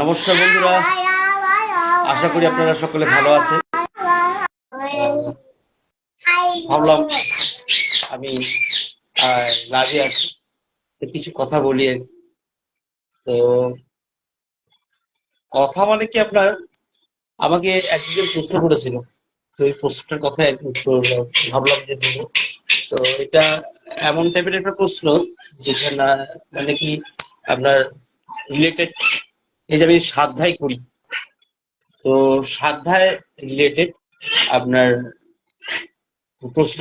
নমস্কার বন্ধুরা। আশা করি আপনারা সকলে ভালো আছেন। ভাবলাম আমি লাজে আছি। কিছু কথা বলি তো কথা মানে কি আপনার? আমাকে একজন প্রশ্ন করেছিল। তো এই প্রশ্নটার কথা ভাবলাম যে দেবো। তো এটা এমন টাইপের একটা প্রশ্ন যেখানে মানে কি আপনার রিলেটেড এই যে আমি সাধ্যায় করি। তো সাধ্যায় রিলেটেড আপনার প্রশ্ন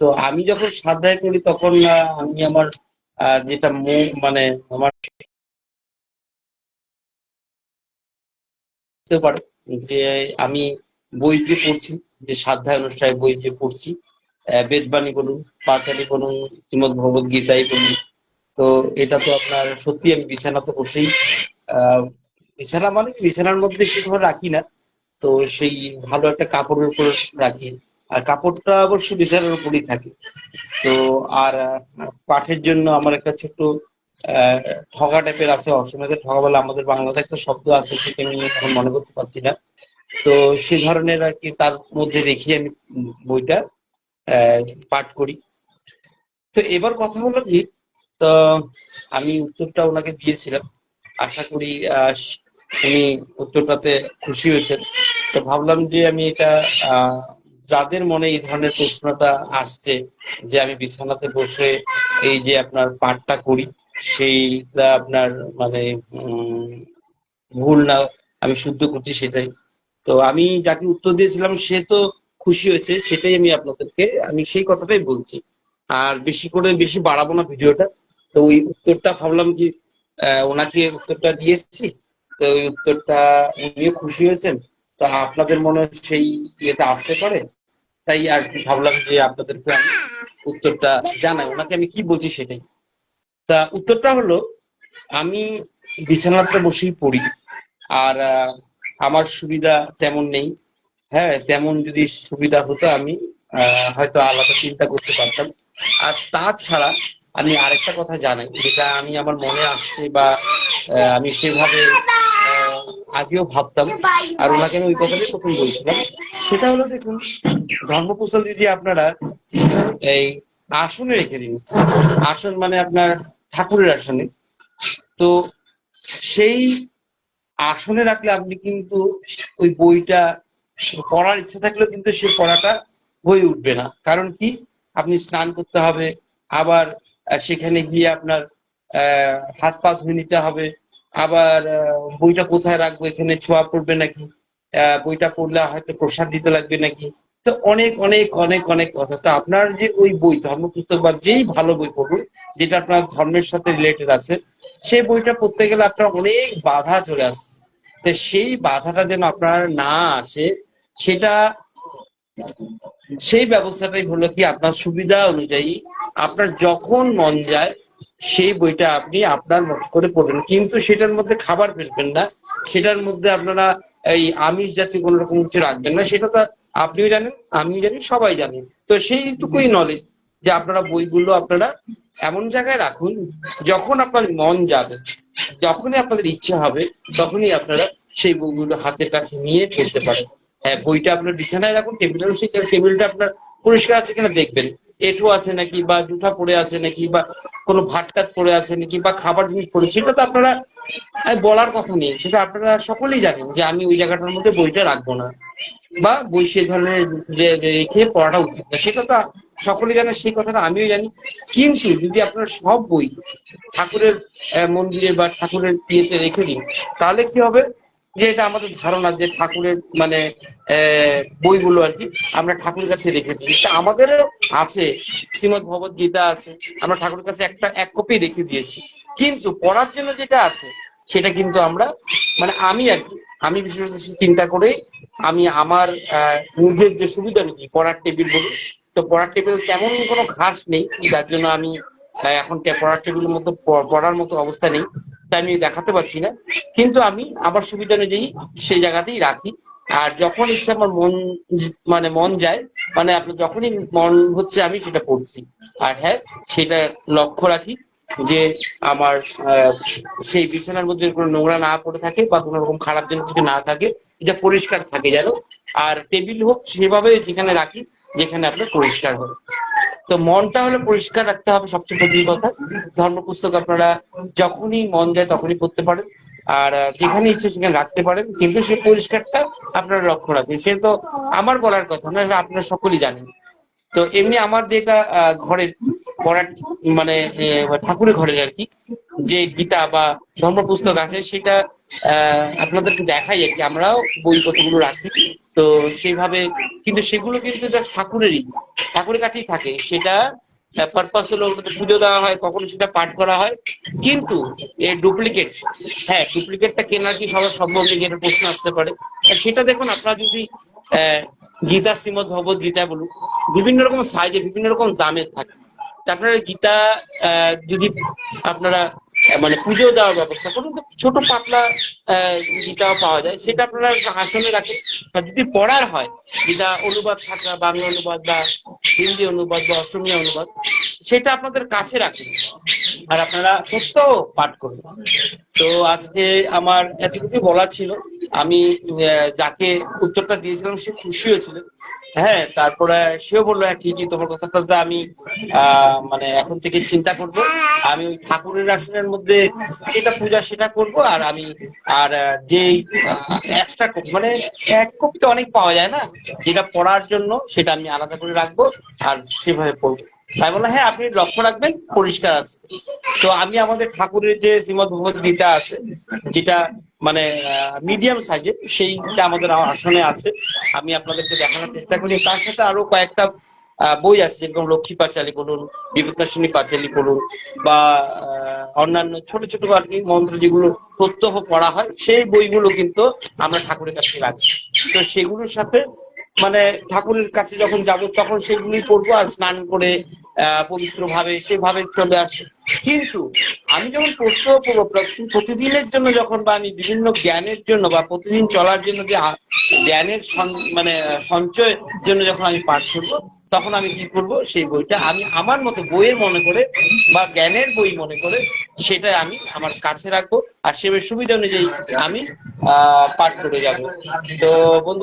তো আমি যখন সাধ্যায় করি তখন আমি আমার যেটা মানে আমার পারে যে আমি বই যে পড়ছি, যে সাধ্যায় অনুষ্ঠানে বই যে পড়ছি। বেদবাণী বলুন পাঁচালী বলুন শ্রীমদ ভগবদ গীতাই বলুন তো এটা তো আপনার সত্যি আমি বিছানা তো বসেই বিছানা মানে বিছানার মধ্যে সেভাবে রাখি না। তো সেই ভালো একটা কাপড়ের উপর রাখি। আর কাপড়টা অবশ্য বিছানার উপরই থাকে। তো আর পাঠের জন্য আমার একটা ছোট্ট ঠগা টাইপের আছে। অসময়ে ঠগা বলে আমাদের বাংলাতে একটা শব্দ আছে, সেটা আমি এখন মনে করতে পারছি না। তো সে ধরনের আর কি তার মধ্যে রেখে আমি বইটা পাঠ করি। তো এবার কথা হলো কি তো আমি উত্তরটা ওনাকে দিয়েছিলাম। আশা করি উনি উত্তরটাতে খুশি হয়েছেন। তো ভাবলাম যে আমি এটা যাদের মনে এই ধরনের প্রশ্নটা আসছে, যে আমি বিছানাতে বসে এই যে আপনার পাঠটা করি, সেইটা আপনার মানে ভুল না, আমি শুদ্ধ করছি সেটাই। তো আমি যাকে উত্তর দিয়েছিলাম, সে তো খুশি হয়েছে, সেটাই আমি আপনাদেরকে, আমি সেই কথাটাই বলছি। আর বেশি করে, বেশি বাড়াবো না ভিডিওটা। তো ওই উত্তরটা ভাবলাম কি ওনাকে উত্তরটা দিয়েছি, তো ওই উত্তরটা উনিও খুশি হয়েছেন। তো আপনাদের মনে সেই ইয়েটা আসতে পারে? তাই আর কি ভাবলাম যে আপনাদেরকে আমি উত্তরটা জানাই। ওনাকে আমি কি বলছি সেটাই। তা উত্তরটা হলো, আমি বিছানাতে বসেই পড়ি, আর আমার সুবিধা তেমন নেই। হ্যাঁ তেমন যদি সুবিধা হতো আমি হয়তো আলাদা চিন্তা করতে পারতাম। আর তাছাড়া আমি আরেকটা কথা জানাই, যেটা আমি আমার মনে আসছে বা আমি সেভাবে আগেও ভাবতাম, আর ওনাকে আমি ওই কথাটাই প্রথম বলছিলাম। সেটা হলো দেখুন ধর্মপুস্তক যদি আপনারা, এই আসনে রেখে দিন, আসন মানে আপনার ঠাকুরের আসনে, তো সেই আসনে রাখলে আপনি কিন্তু ওই বইটা পড়ার ইচ্ছা থাকলেও কিন্তু সে পড়াটা হয়ে উঠবে না। কারণ কি? আপনি স্নান করতে হবে, আবার সেখানে গিয়ে আপনার হাত পা ধুয়ে নিতে হবে। আবার বইটা কোথায় রাখব? এখানে ছোঁয়া পড়বে নাকি? বইটা পড়লে হয়তো প্রসাদ দিতে লাগবে নাকি? তো অনেক অনেক অনেক অনেক কথা। তো আপনার যে ওই বই ধর্ম পুস্তক বা যেই ভালো বই পড়ুন, যেটা আপনার ধর্মের সাথে রিলেটেড আছে সেই বইটা পড়তে গেলে আপনার অনেক বাধা চলে আসছে। তো সেই বাধাটা যেন আপনার না আসে, সেটা, সেই ব্যবস্থাটাই হলো কি আপনার সুবিধা অনুযায়ী আপনার যখন মন যায় সেই বইটা আপনি আপনার মত করে পড়বেন। কিন্তু সেটার মধ্যে খাবার ফেলবেন না। সেটার মধ্যে আপনারা এই আমিষ জাতীয় কোনো রকম কিছু রাখবেন না। সেটা তো আপনিও জানেন আমিও জানি সবাই জানেন তো সেইটুকুই নলেজ যে আপনারা বইগুলো আপনারা এমন জায়গায় রাখুন যখন আপনার মন যাবে যখনই আপনাদের ইচ্ছা হবে তখনই আপনারা সেই বইগুলো হাতের কাছে নিয়ে পড়তে পারেন হ্যাঁ বইটা আপনার বিছানায় রাখুন টেবিলের টেবিলটা আপনার পরিষ্কার আছে কিনা দেখবেন। এঁঠো আছে নাকি বা জুঠা পড়ে আছে নাকি বা কোনো ভাতটাত পড়ে আছে নাকি বা খাবার জিনিস পড়ে সেটা তো আপনারা বলার কথা নেই। সেটা আপনারা সকলেই জানেন যে আমি ওই জায়গাটার মধ্যে বইটা রাখব না। বা বই সে ধরনের রেখে পড়াটা উচিত না। সেটা তো সকলেই জানে সেই কথাটা আমিও জানি। কিন্তু যদি আপনারা সব বই ঠাকুরের মন্দিরে বা ঠাকুরের ইয়েতে রেখে দিন, তাহলে কি হবে? যে এটা আমাদের ধারণা যে ঠাকুরের মানে বইগুলো আর কি আমরা ঠাকুরের কাছে রেখে দিই। আমাদেরও আছে, শ্রীমদ ভগবত গীতা আছে, আমরা ঠাকুরের কাছে একটা, এক কপি রেখে দিয়েছি। কিন্তু পড়ার জন্য যেটা আছে, সেটা কিন্তু আমরা মানে আমি আর কি, আমি বিশেষত চিন্তা করে আমি আমার নিজের যে সুবিধা নিই পড়ার টেবিল বলুন, তো পড়ার টেবিল তেমন কোনো খাস নেই, যার জন্য আমি এখন পড়ার টেবিলের মতো, পড়ার মতো অবস্থা নেই। তাই আমি দেখাতে পারছি না। কিন্তু আমি আমার সুবিধা অনুযায়ী সেই জায়গাতেই রাখি। আর যখন ইচ্ছা আমার মন মানে মন যায় মানে আপনার যখনই মন হচ্ছে আমি সেটা পড়ছি। আর হ্যাঁ সেটা লক্ষ্য রাখি যে আমার সেই বিছানার মধ্যে কোনো নোংরা না পড়ে থাকে বা কোনো রকম খারাপ জিনিস কিছু না থাকে, এটা পরিষ্কার থাকে যেন। আর টেবিল হোক, সেভাবে যেখানে রাখি, যেখানে আপনার পরিষ্কার হবে তো মনটা হলো পরিষ্কার রাখতে হবে সবচেয়ে প্রথম কথা। ধর্ম পুস্তক আপনারা যখনই মন যায় তখনই পড়তে পারেন। আর যেখানে ইচ্ছে সেখানে রাখতে পারেন। কিন্তু সে পরিষ্কারটা আপনারা লক্ষ্য রাখবেন। সে তো আমার বলার কথা না আপনারা সকলেই জানেন। তো এমনি আমার যেটা ঘরের পড়ার মানে ঠাকুরের ঘরের আর কি, যে গীতা বা ধর্ম পুস্তক আছে, সেটা আপনাদেরকে দেখাই আর কি, আমরাও বই কতগুলো রাখি। তো সেইভাবে, কিন্তু সেগুলো কিন্তু ঠাকুরেরই, ঠাকুরের কাছেই থাকে। সেটা পারপাস হলো পুজো দেওয়া হয়, কখনো সেটা পাঠ করা হয়। কিন্তু এর ডুপ্লিকেট হ্যাঁ ডুপ্লিকেটটা কেনার কি সবার সম্ভব নেই, যেটা প্রশ্ন আসতে পারে। সেটা দেখুন, আপনারা যদি গীতা, শ্রীমদ ভগবত গীতা বলুন, বিভিন্ন রকম সাইজে, বিভিন্ন রকম দামের থাকে। আপনারা গীতা যদি আপনারা মানে পুজো দেওয়ার ব্যবস্থা করুন। ছোট পাতলা গীতাও পাওয়া যায়, সেটা আপনারা আসনে রাখেন। আর যদি পড়ার হয়, যেটা অনুবাদ থাকা, বাংলা অনুবাদ বা হিন্দি অনুবাদ বা অসমীয়া অনুবাদ, সেটা আপনাদের কাছে রাখুন। আর আপনারা সত্য পাঠ করুন। তো আজকে আমার এতটুকু বলার ছিল। আমি যাকে উত্তরটা দিয়েছিলাম, সে খুশি হয়েছিল। হ্যাঁ তারপরে সেও বলল হ্যাঁ ঠিকই তোমার কথাটা আমি মানে এখন থেকে চিন্তা করব। আমি ওই ঠাকুরের আসনের মধ্যে যেটা পূজা সেটা করব আর আমি, আর যে এক্সট্রা কপি মানে এক কপি তো অনেক পাওয়া যায় না? যেটা পড়ার জন্য সেটা আমি আলাদা করে রাখব আর সেভাবে পড়ব। তাই বললাম হ্যাঁ আপনি লক্ষ্য রাখবেন, পরিষ্কার আছে। তো আমি আমাদের ঠাকুরের যে শ্রীমদ ভগবত গীতা আছে, যেটা মানে মিডিয়াম সাইজের সেইটা আমাদের আসনে আছে। আমি আপনাদেরকে দেখানোর চেষ্টা করি। তার সাথে আরও কয়েকটা বই আছে, যেরকম লক্ষ্মী পাঁচালী বলুন বিপত্তাসিনী পাঁচালী বলুন, বা অন্যান্য ছোট ছোট আর কি মন্ত্র যেগুলো প্রত্যহ পড়া হয়, সেই বইগুলো কিন্তু আমরা ঠাকুরের কাছে রাখি। তো সেগুলোর সাথে মানে ঠাকুরের কাছে যখন যাব, তখন সেগুলি পড়ব আর স্নান করে পবিত্র ভাবে সেভাবে চলে আসে কিন্তু আমি যখন প্রশ্ন প্রতি- প্রতিদিনের জন্য যখন বা আমি বিভিন্ন জ্ঞানের জন্য বা প্রতিদিন চলার জন্য যে জ্ঞানের মানে সঞ্চয়ের জন্য যখন আমি পাঠ করব, তখন আমি কি করব, সেই বইটা আমি আমার মতো বইয়ের মনে করে বা জ্ঞানের বই মনে করে সেটা আমি আমার কাছে রাখব। আর সেভাবে সুবিধা অনুযায়ী আমি, আহ, পাঠ করে যাব। তো বন্ধু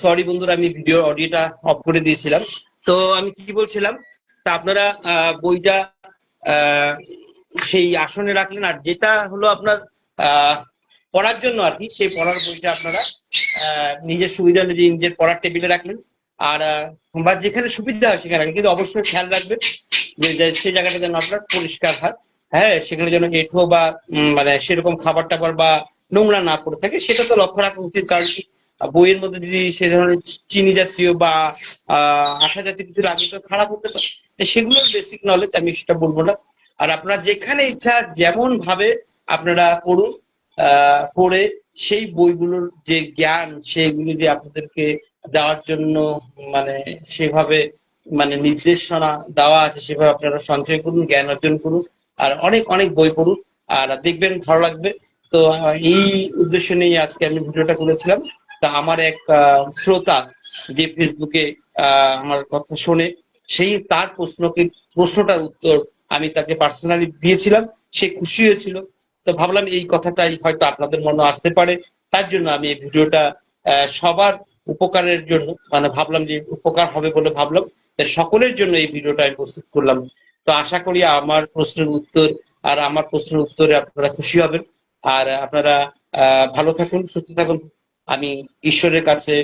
সরি বন্ধুরা, আমি ভিডিও অডিওটা অফ করে দিয়েছিলাম। তো আমি কি বলছিলাম, তা আপনারা বইটা সেই আসনে রাখলেন, আর যেটা হলো আপনার পড়ার জন্য আর কি, সেই পড়ার বইটা আপনারা নিজের সুবিধা অনুযায়ী নিজের পড়ার টেবিলে রাখলেন। আর বা যেখানে সুবিধা হয় সেখানে কিন্তু অবশ্যই খেয়াল রাখবেন যে সেই জায়গাটা যেন আপনার পরিষ্কার হয়। হ্যাঁ সেখানে যেন এঁঠো বা মানে সেরকম খাবার টাবার বা নোংরা না পড়ে থাকে, সেটা তো লক্ষ্য রাখা উচিত, কারণ বইয়ের মধ্যে যদি সে ধরনের চিনি জাতীয় বা আহ আশা জাতীয় কিছু লাগে তো খারাপ হতে পারে। সেগুলোর বেসিক নলেজ আমি সেটা বলব না। আর আপনারা যেখানে ইচ্ছা, যেমন ভাবে আপনারা করুন পড়ে সেই বইগুলোর যে জ্ঞান, সেগুলো যে আপনাদেরকে দেওয়ার জন্য মানে সেভাবে মানে নির্দেশনা দেওয়া আছে, সেভাবে আপনারা সঞ্চয় করুন, জ্ঞান অর্জন করুন, আর অনেক অনেক বই পড়ুন। আর দেখবেন ভালো লাগবে। তো এই উদ্দেশ্য নিয়ে আজকে আমি ভিডিওটা করেছিলাম। তা আমার এক শ্রোতা যে ফেসবুকে আমার কথা শোনে, সেই তার প্রশ্নকে, প্রশ্নটার উত্তর আমি তাকে পার্সোনালি দিয়েছিলাম, সে খুশি হয়েছিল। তো ভাবলাম এই কথাটাই হয়তো আপনাদের মনে আসতে পারে। তার জন্য আমি এই ভিডিওটা সবার উপকারের জন্য মানে ভাবলাম যে উপকার হবে বলে ভাবলাম সকলের জন্য এই ভিডিওটা আমি প্রস্তুত করলাম। তো আশা করি আমার প্রশ্নের উত্তর আর আমার প্রশ্নের উত্তরে আপনারা খুশি হবেন। আর আপনারা ভালো থাকুন, সুস্থ থাকুন। আমি ঈশ্বরের কাছে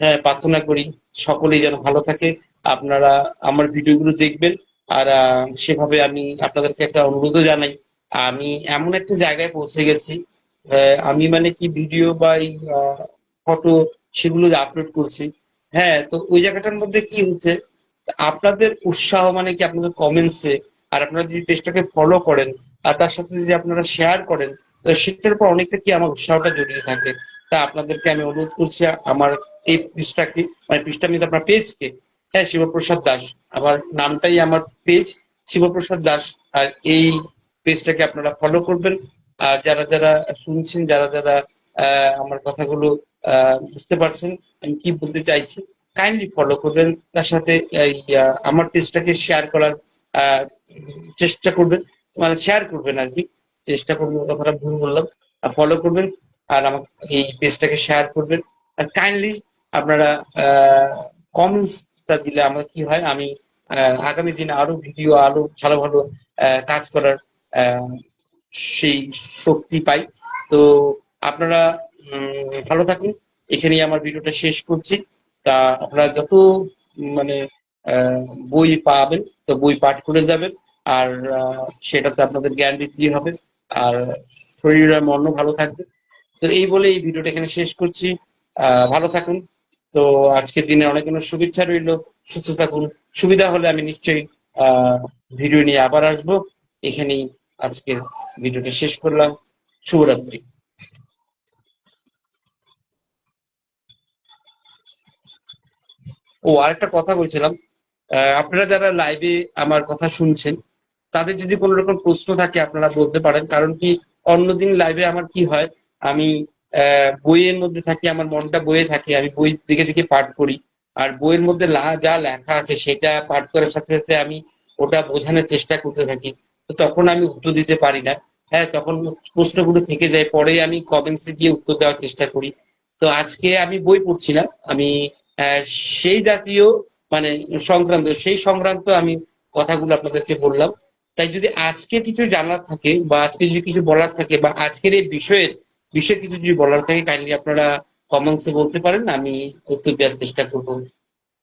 হ্যাঁ প্রার্থনা করি সকলেই যেন ভালো থাকে। আপনারা আমার ভিডিওগুলো দেখবেন। আর সেভাবে আমি আপনাদেরকে একটা অনুরোধও জানাই। আমি এমন একটা জায়গায় পৌঁছে গেছি আহ, আমি মানে কি ভিডিও বা ফটো সেগুলো আপলোড করছি। হ্যাঁ তো ওই জায়গাটার মধ্যে কি হচ্ছে আপনাদের উৎসাহ মানে কি আপনাদের কমেন্টসে আর আপনারা যদি পেজটাকে ফলো করেন আর তার সাথে যদি আপনারা শেয়ার করেন তো সেটার উপর অনেকটা কি আমার উৎসাহটা জড়িয়ে থাকে। তা আপনাদেরকে আমি অনুরোধ করছি, আমার এই পৃষ্ঠাকে মানে পৃষ্ঠা মিন্স আপনার পেজকে হ্যাঁ শিবপ্রসাদ দাস। আমার নামটাই আমার পেজ শিবপ্রসাদ দাস। আর এই পেজটাকে আপনারা ফলো করবেন। আর যারা যারা শুনছেন, যারা যারা আমার কথাগুলো বুঝতে পারছেন, আমি কি বলতে চাইছি কাইন্ডলি ফলো করবেন। তার সাথে আমার পেজটাকে শেয়ার করার চেষ্টা করবেন। মানে শেয়ার করবেন আর কি। চেষ্টা করবেন, কথাটা ভুল বললাম। ফলো করবেন। আর আমাকে এই পেজটাকে শেয়ার করবেন। আর কাইন্ডলি আপনারা কমেন্টসটা দিলে আমার কি হয়, আমি আগামী দিনে আরও ভিডিও আরও ভালো ভালো কাজ করার সেই শক্তি পাই। তো আপনারা ভালো থাকুন। এখানেই আমার ভিডিওটা শেষ করছি। তা আপনারা যত মানে বই পাবেন, তো বই পাঠ করে যাবেন। আর সেটাতে আপনাদের জ্ঞান বৃদ্ধি হবে। আর শরীর আর মনও ভালো থাকবে। তো এই বলে এই ভিডিওটা এখানে শেষ করছি। ভালো থাকুন। তো আজকের দিনে অনেক অনেক শুভেচ্ছা রইল। সুস্থ থাকুন। সুবিধা হলে আমি নিশ্চয়ই ভিডিও নিয়ে আবার আসব। এখানেই আজকে ভিডিওটা শেষ করলাম। শুভরাত্রি। ও, আরেকটা কথা বলছিলাম। আপনারা যারা লাইভে আমার কথা শুনছেন, তাদের যদি কোনো রকম প্রশ্ন থাকে, আপনারা বলতে পারেন। কারণ কি, অন্যদিন লাইভে আমার কি হয় আমি বইয়ের মধ্যে থাকি, আমার মনটা বইয়ে থাকে, আমি বই দিকে দিকে পাঠ করি। আর বইয়ের মধ্যে যা লেখা আছে, সেটা পাঠ করার সাথে সাথে আমি ওটা বোঝানোর চেষ্টা করতে থাকি। তো তখন আমি উত্তর দিতে পারি না। হ্যাঁ তখন প্রশ্নগুলো থেকে যায়, পরে আমি কমেন্টসে গিয়ে উত্তর দেওয়ার চেষ্টা করি। তো আজকে আমি বই পড়ছি না। আমি সেই জাতীয় মানে সংক্রান্ত, সেই সংক্রান্ত আমি কথাগুলো আপনাদেরকে বললাম। তাই যদি আজকে কিছু জানার থাকে বা আজকে যদি কিছু বলার থাকে বা আজকের এই বিষয়ের বিষয়ে কিছু যদি বলার থাকে কাইন্ডলি আপনারা কমেন্টসে বলতে পারেন, আমি উত্তর দেওয়ার চেষ্টা করব।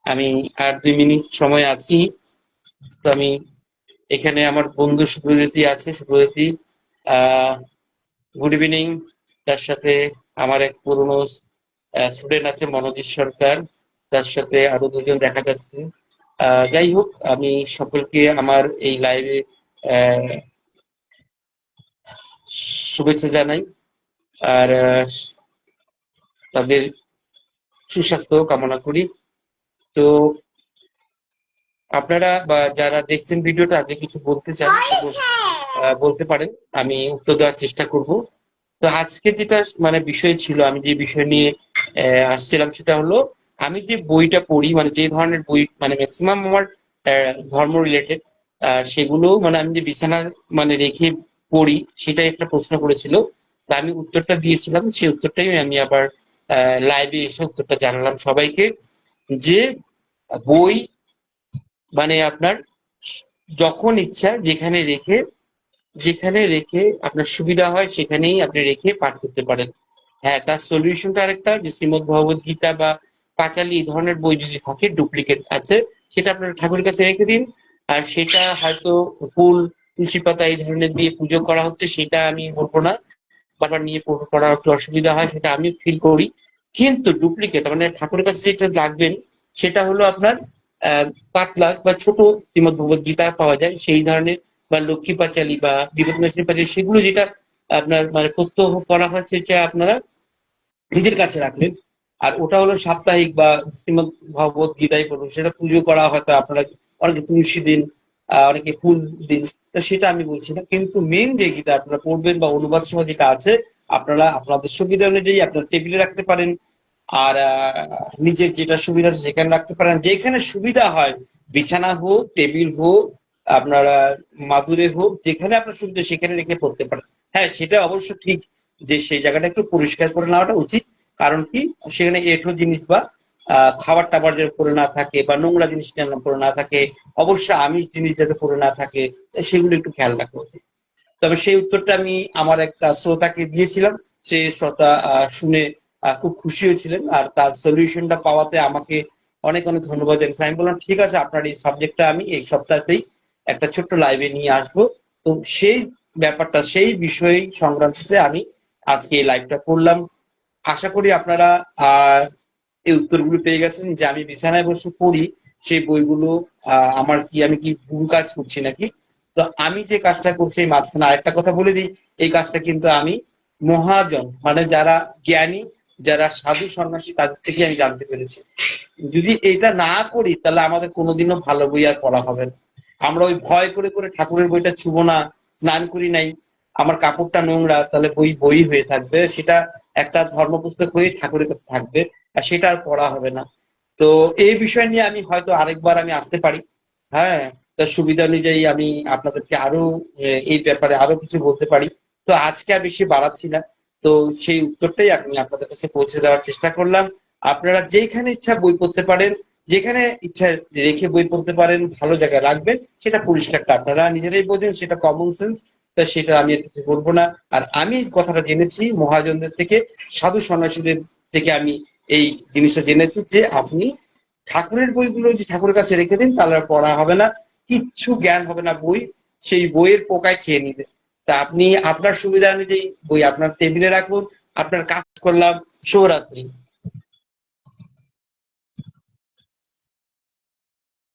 আমি আর দুই মিনিট সময় আছি, তো আমি এখানে আমার বন্ধু সুপ্রজ্যোতি আছে আহ গুড ইভিনিং তার সাথে আমার এক পুরনো স্টুডেন্ট আছে, মনোজিৎ সরকার, তার সাথে আরও দুজন দেখা যাচ্ছে। যাই হোক, আমি সকলকে আমার এই লাইভে শুভেচ্ছা জানাই। আর তাদের সুস্বাস্থ্য কামনা করি। তো আপনারা বা যারা দেখছেন ভিডিওটা আপনি কিছু বলতে চান বলতে পারেন আমি উত্তর দেওয়ার চেষ্টা করব। তো আজকে যেটা মানে বিষয় ছিল আমি যে বিষয় নিয়ে আসছিলাম সেটা হলো আমি যে বইটা পড়ি মানে যে ধরনের বই মানে ম্যাক্সিমাম আমার আহ, ধর্ম রিলেটেড সেগুলো মানে আমি যে বিছানা মানে রেখে পড়ি সেটাই একটা প্রশ্ন করেছিল। আমি উত্তরটা দিয়েছিলাম, সেই উত্তরটাই আমি আবার লাইভে এসে উত্তরটা জানালাম সবাইকে যে বই মানে আপনার যখন ইচ্ছা যেখানে রেখে যেখানে রেখে আপনার সুবিধা হয় সেখানেই আপনি রেখে পাঠ করতে পারেন। হ্যাঁ তার সলিউশনটা আরেকটা, যে শ্রীমদ ভগবত গীতা বা পাঁচালি এই ধরনের বই যদি থাকে ডুপ্লিকেট আছে, সেটা আপনার ঠাকুরের কাছে রেখে দিন। আর সেটা হয়তো ফুল, তুলসী পাতা এই ধরনের দিয়ে পুজো করা হচ্ছে, সেটা আমি বলব না। বারবার নিয়ে পড়- পড়ার একটু অসুবিধা হয়, সেটা আমি ফিল করি। কিন্তু ডুপ্লিকেট মানে ঠাকুরের কাছে যেটা লাগবেন, সেটা হলো আপনার পাতলা বা ছোট শ্রীমদ ভগবত গীতা পাওয়া যায়, সেই ধরনের বা লক্ষ্মী পাঁচালী বা নাশিনী পাঁচালী সেগুলো যেটা আপনার মানে প্রত্যহ করা হয় সেটা আপনারা নিজের কাছে রাখলেন। আর ওটা হলো সাপ্তাহিক বা শ্রীমদ ভগবত গীতাই পড়বেন সেটা পুজো করা হয়তো আপনারা অনেকে তুলসী দিন অনেকে ফুল দিন, তো সেটা আমি বলছি না। কিন্তু মেন যে গীতা আপনারা পড়বেন বা অনুবাদ সময় যেটা আছে, আপনারা, আপনাদের সুবিধা অনুযায়ী আপনার টেবিলে রাখতে পারেন। আর নিজের যেটা সুবিধা আছে সেখানে রাখতে পারেন। যেখানে সুবিধা হয়, বিছানা হোক, টেবিল হোক, আপনারা মাদুরে হোক, যেখানে আপনার সুবিধা সেখানে রেখে পড়তে পারেন। হ্যাঁ সেটা অবশ্য ঠিক যে সেই জায়গাটা একটু পরিষ্কার করে নেওয়াটা উচিত। কারণ কি? সেখানে এঠো জিনিস বা খাবার টাবার যেন পড়ে না থাকে বা নোংরা জিনিস যেন পড়ে না থাকে অবশ্য আমিষ জিনিস যাতে পড়ে না থাকে সেগুলো একটু খেয়াল রাখা তবে সেই উত্তরটা আমি আমার একটা শ্রোতাকে দিয়েছিলাম, সে শ্রোতা শুনে খুব খুশি হয়েছিলেন আর তার সলিউশনটা পাওয়াতে আমাকে অনেক অনেক ধন্যবাদ। জানিয়েছে আমি বললাম, ঠিক আছে, আপনার এই সাবজেক্টটা আমি এই সপ্তাহতেই একটা ছোট্ট লাইভে নিয়ে আসব। তো সেই ব্যাপারটা, সেই বিষয় সংক্রান্ততে আমি আজকে এই লাইভটা করলাম। আশা করি আপনারা এই উত্তরগুলো পেয়ে গেছেন যে আমি বিছানায় বসে পড়ি, সেই বইগুলো আমার কি, আমি কি ভুল কাজ করছি নাকি? তো আমি যে কাজটা করছি এই মাঝখানে আরেকটা কথা বলে দিই, এই কাজটা কিন্তু আমি মহাজন মানে যারা জ্ঞানী, যারা সাধু সন্ন্যাসী, তাদের থেকে আমি জানতে পেরেছি। যদি এটা না করি, তাহলে আমাদের কোনোদিনও ভালো বই আর পড়া হবে না। আমরা ওই ভয় করে করে ঠাকুরের বইটা ছুবো না, স্নান করি নাই, আমার কাপড়টা নোংরা, তাহলে বই বই হয়ে থাকবে। সেটা একটা ধর্মপুস্তক হয়ে ঠাকুরের কাছে থাকবে। সেটা আর পড়া হবে না। তো এই বিষয় নিয়ে আমি হয়তো আরেকবার আমি আসতে পারি। হ্যাঁ তার সুবিধা অনুযায়ী আমি আপনাদেরকে আরও এই ব্যাপারে আরও কিছু বলতে পারি। তো আজকে আর বেশি বাড়াচ্ছি না। তো সেই উত্তরটাই আমি আপনাদের কাছে পৌঁছে দেওয়ার চেষ্টা করলাম। আপনারা যেখানে ইচ্ছা বই পড়তে পারেন, যেখানে ইচ্ছা রেখে বই পড়তে পারেন, ভালো জায়গায় রাখবেন, সেটা পরিষ্কারটা আপনারা নিজেরাই বোঝেন, সেটা কমন সেন্স তা সেটা আমি কিছু বলব না। আর আমি কথাটা জেনেছি মহাজনদের থেকে, সাধু সন্ন্যাসীদের থেকে আমি এই জিনিসটা জেনেছি যে আপনি ঠাকুরের বইগুলো যদি ঠাকুরের কাছে রেখে দিন, তাহলে পড়া হবে না, কিচ্ছু জ্ঞান হবে না বই, সেই বইয়ের পোকায় খেয়ে নিবে। তা আপনি আপনার সুবিধা অনুযায়ী বই আপনার টেবিলে রাখুন, আপনার কাজ করলাম, শুভরাত্রি।